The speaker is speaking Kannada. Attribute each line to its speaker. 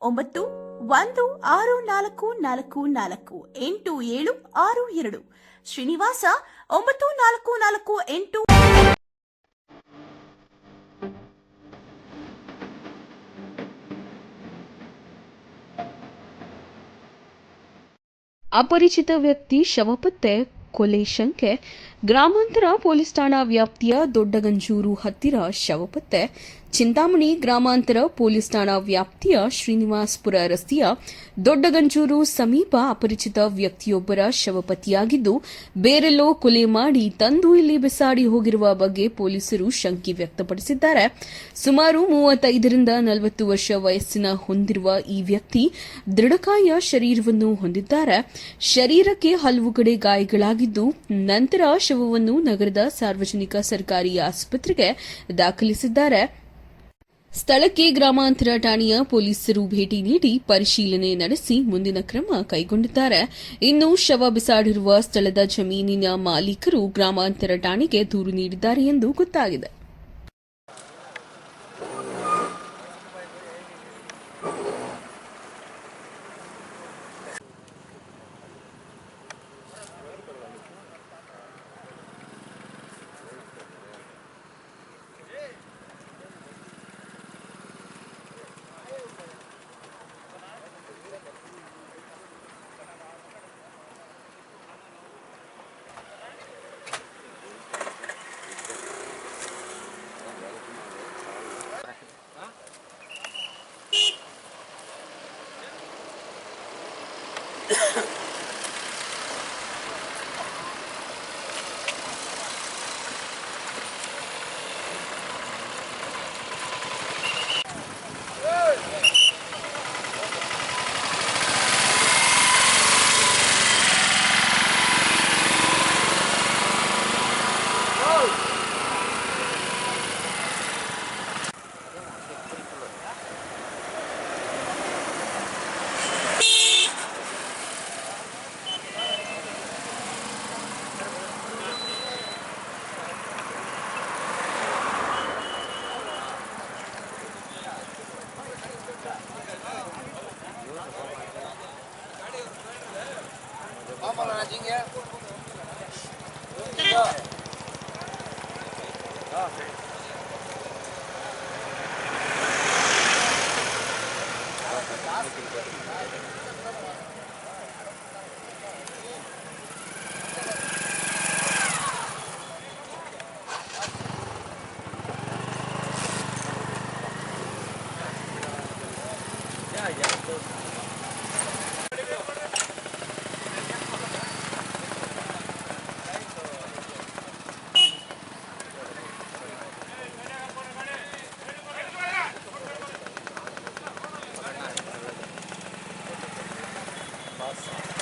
Speaker 1: ಒಂಬತ್ತು, ಒಂದು, ಆರು, ನಾಲ್ಕು ನಾಲ್ಕು ನಾಲ್ಕು, ಎಂಟು, ಏಳು, ಆರು, ಎರಡು. ಶ್ರೀನಿವಾಸ, ಒಂಬತ್ತು, ನಾಲ್ಕು ನಾಲ್ಕು, ಎಂಟು.
Speaker 2: ಅಪರಿಚಿತ ವ್ಯಕ್ತಿ ಶವಪತ್ತೆ ಕೊಲೆ ಶಂಕೆ ಗ್ರಾಮಾಂತರ ಪೊಲೀಸ್ ಠಾಣಾ ವ್ಯಾಪ್ತಿಯ ದೊಡ್ಡಗಂಜೂರು ಹತ್ತಿರ ಶವಪತ್ತೆ. ಚಿಂತಾಮಣಿ ಗ್ರಾಮಾಂತರ ಪೊಲೀಸ್ ಠಾಣಾ ವ್ಯಾಪ್ತಿಯ ಶ್ರೀನಿವಾಸ್ಪುರ ರಸ್ತೆಯ ದೊಡ್ಡಗಂಜೂರು ಸಮೀಪ ಅಪರಿಚಿತ ವ್ಯಕ್ತಿಯೊಬ್ಬರ ಶವಪತಿಯಾಗಿದ್ದು ಬೇರೆಲ್ಲೋ ಕೊಲೆ ಮಾಡಿ ತಂದು ಇಲ್ಲಿ ಬಿಸಾಡಿ ಹೋಗಿರುವ ಬಗ್ಗೆ ಪೊಲೀಸರು ಶಂಕೆ ವ್ಯಕ್ತಪಡಿಸಿದ್ದಾರೆ. ಸುಮಾರು ಮೂವತ್ತೈದರಿಂದ ನಲವತ್ತು ವರ್ಷ ವಯಸ್ಸಿನ ಹೊಂದಿರುವ ಈ ವ್ಯಕ್ತಿ ದೃಢಕಾಯ ಶರೀರವನ್ನು ಹೊಂದಿದ್ದಾರೆ. ಶರೀರಕ್ಕೆ ಹಲವು ಕಡೆ ಗಾಯಗಳಾಗಿದ್ದು ನಂತರ ಶವವನ್ನು ನಗರದ ಸಾರ್ವಜನಿಕ ಸರ್ಕಾರಿ ಆಸ್ಪತ್ರೆಗೆ ದಾಖಲಿಸಿದ್ದಾರೆ. ಸ್ಥಳಕ್ಕೆ ಗ್ರಾಮಾಂತರ ಠಾಣೆಯ ಪೊಲೀಸರು ಭೇಟಿ ನೀಡಿ ಪರಿಶೀಲನೆ ನಡೆಸಿ ಮುಂದಿನ ಕ್ರಮ ಕೈಗೊಂಡಿದ್ದಾರೆ. ಇನ್ನು ಶವ ಬಿಸಾಡಿರುವ ಸ್ಥಳದ ಜಮೀನಿನ ಮಾಲೀಕರು ಗ್ರಾಮಾಂತರ ಠಾಣೆಗೆ ದೂರು ನೀಡಿದ್ದಾರೆ ಎಂದು ಗೊತ್ತಾಗಿದೆ. Yeah, yeah, of course. us.